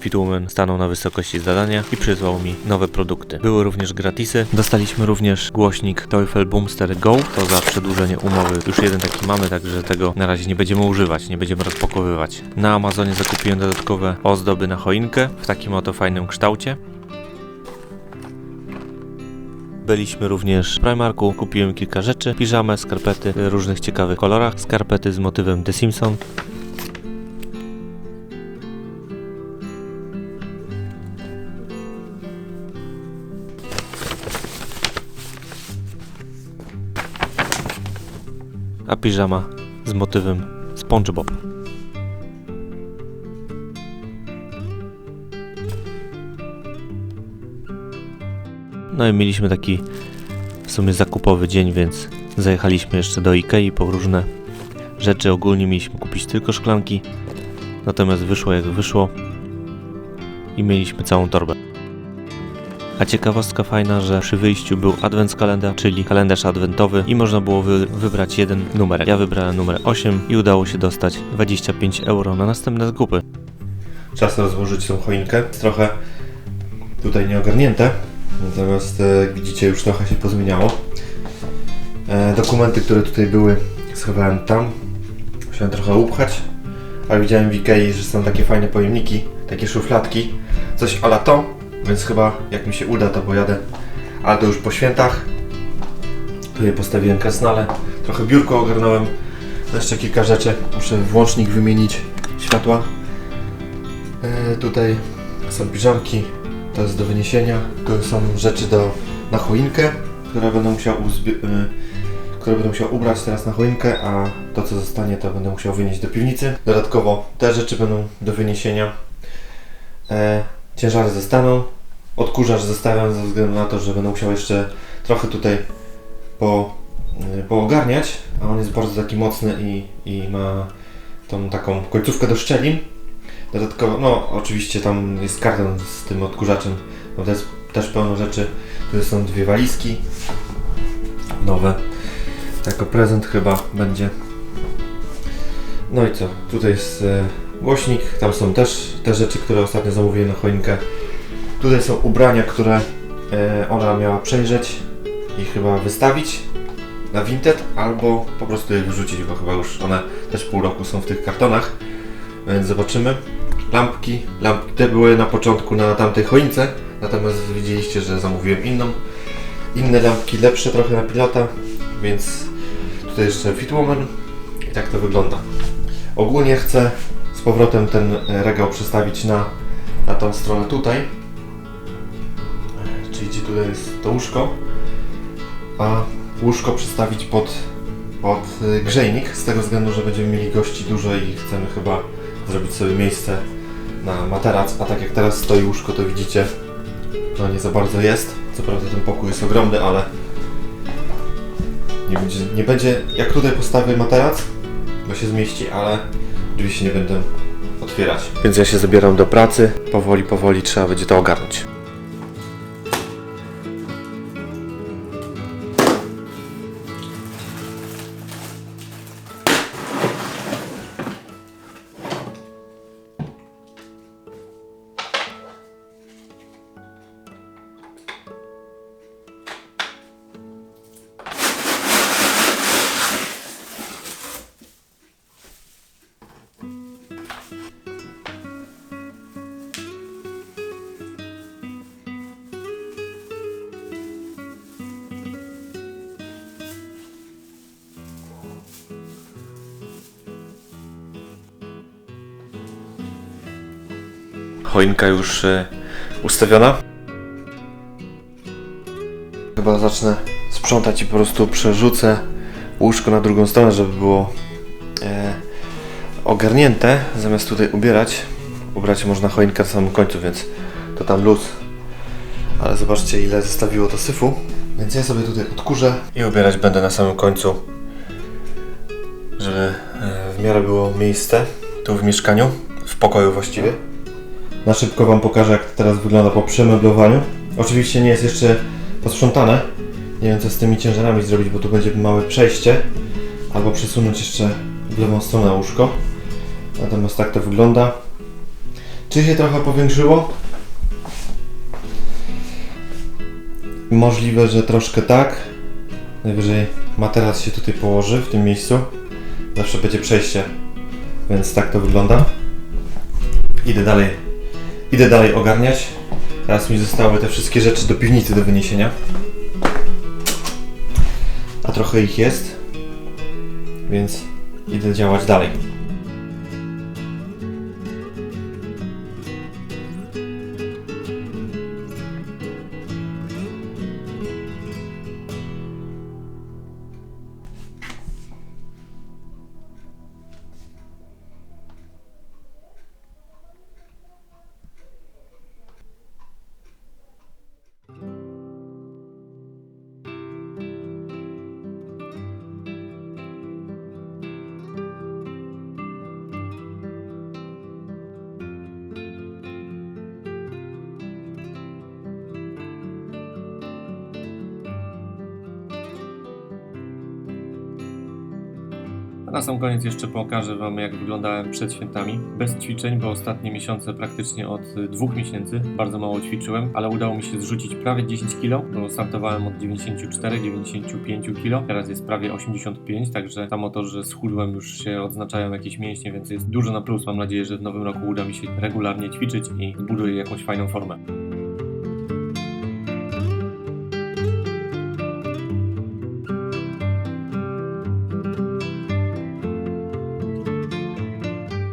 Fitwoman stanął na wysokości zadania i przysłał mi nowe produkty. Były również gratisy. Dostaliśmy również głośnik Teufel Boomster Go. To za przedłużenie umowy. Już jeden taki mamy, także tego na razie nie będziemy używać, nie będziemy rozpakowywać. Na Amazonie zakupiłem dodatkowe ozdoby na choinkę w takim oto fajnym kształcie. Byliśmy również w Primarku, kupiłem kilka rzeczy, piżamę, skarpety w różnych ciekawych kolorach, skarpety z motywem The Simpson, a piżama z motywem SpongeBob. No i mieliśmy taki w sumie zakupowy dzień, więc zajechaliśmy jeszcze do Ikei po różne rzeczy. Ogólnie mieliśmy kupić tylko szklanki, natomiast wyszło jak wyszło i mieliśmy całą torbę. A ciekawostka fajna, że przy wyjściu był advent kalendarz, czyli kalendarz adwentowy i można było wy wybrać jeden numer. Ja wybrałem numer 8 i udało się dostać 25 euro na następne zakupy. Czas rozłożyć tą choinkę. Trochę tutaj nieogarnięte, natomiast e, jak widzicie już trochę się pozmieniało. E, dokumenty, które tutaj były schowałem tam. Musiałem trochę upchać, ale widziałem w Ikei, że są takie fajne pojemniki, takie szufladki, coś ala to, więc chyba jak mi się uda, to pojadę, ale to już po świętach. Tutaj postawiłem krasnale, trochę biurko ogarnąłem, jeszcze kilka rzeczy, muszę włącznik wymienić, światła. E, tutaj są piżamki, to jest do wyniesienia, tu są rzeczy do, na choinkę, które będę musiał e, które będę musiał ubrać teraz na choinkę, a to co zostanie to będę musiał wynieść do piwnicy. Dodatkowo te rzeczy będą do wyniesienia. E, ciężary zostaną. Odkurzacz zostawiam ze względu na to, że będę musiał jeszcze trochę tutaj po, e, poogarniać, a on jest bardzo taki mocny i, i ma tą taką końcówkę do szczelin. Dodatkowo, no oczywiście tam jest karton z tym odkurzaczem, no to jest też pełno rzeczy. Tu są dwie walizki nowe. Jako prezent chyba będzie. No i co? Tutaj jest e, głośnik, tam są też te rzeczy, które ostatnio zamówiłem na choinkę. Tutaj są ubrania, które e, ona miała przejrzeć i chyba wystawić na Vinted, albo po prostu je wyrzucić, bo chyba już one też pół roku są w tych kartonach, więc zobaczymy. Lampki, lampki te były na początku na tamtej choince, natomiast widzieliście, że zamówiłem inną. Inne lampki, lepsze trochę na pilota, więc tutaj jeszcze Fitwoman i tak to wygląda. Ogólnie chcę z powrotem ten e, regał przestawić na, na tą stronę tutaj. E, Czyli gdzie tutaj jest to łóżko, a łóżko przestawić pod, pod e, grzejnik, z tego względu, że będziemy mieli gości dużo i chcemy chyba zrobić sobie miejsce na materac, a tak jak teraz stoi łóżko, to widzicie, no nie za bardzo jest. Co prawda ten pokój jest ogromny, ale nie będzie, nie będzie jak tutaj postawię materac, bo się zmieści, ale drzwi się nie będę otwierać. Więc ja się zabieram do pracy. Powoli, powoli trzeba będzie to ogarnąć. Choinka już e, ustawiona. Chyba zacznę sprzątać i po prostu przerzucę łóżko na drugą stronę, żeby było e, ogarnięte, zamiast tutaj ubierać. Ubrać można choinkę na samym końcu, więc to tam luz. Ale zobaczcie ile zostawiło to syfu. Więc ja sobie tutaj odkurzę i ubierać będę na samym końcu, żeby e, w miarę było miejsce tu w mieszkaniu, w pokoju właściwie. Na szybko Wam pokażę, jak to teraz wygląda po przemeblowaniu. Oczywiście nie jest jeszcze posprzątane. Nie wiem, co z tymi ciężarami zrobić, bo tu będzie małe przejście. Albo przesunąć jeszcze w lewą stronę łóżko. Natomiast tak to wygląda. Czy się trochę powiększyło? Możliwe, że troszkę tak. Najwyżej materac się tutaj położy w tym miejscu. Zawsze będzie przejście, więc tak to wygląda. Idę dalej. Idę dalej ogarniać. Teraz mi zostały te wszystkie rzeczy do piwnicy do wyniesienia. A trochę ich jest. Więc idę działać dalej. A na sam koniec jeszcze pokażę Wam, jak wyglądałem przed świętami. Bez ćwiczeń, bo ostatnie miesiące praktycznie od dwóch miesięcy bardzo mało ćwiczyłem, ale udało mi się zrzucić prawie 10 kg, bo startowałem od 94-95 kg, teraz jest prawie 85, także samo to, że schudłem już się odznaczają jakieś mięśnie, więc jest dużo na plus. Mam nadzieję, że w nowym roku uda mi się regularnie ćwiczyć i zbuduję jakąś fajną formę.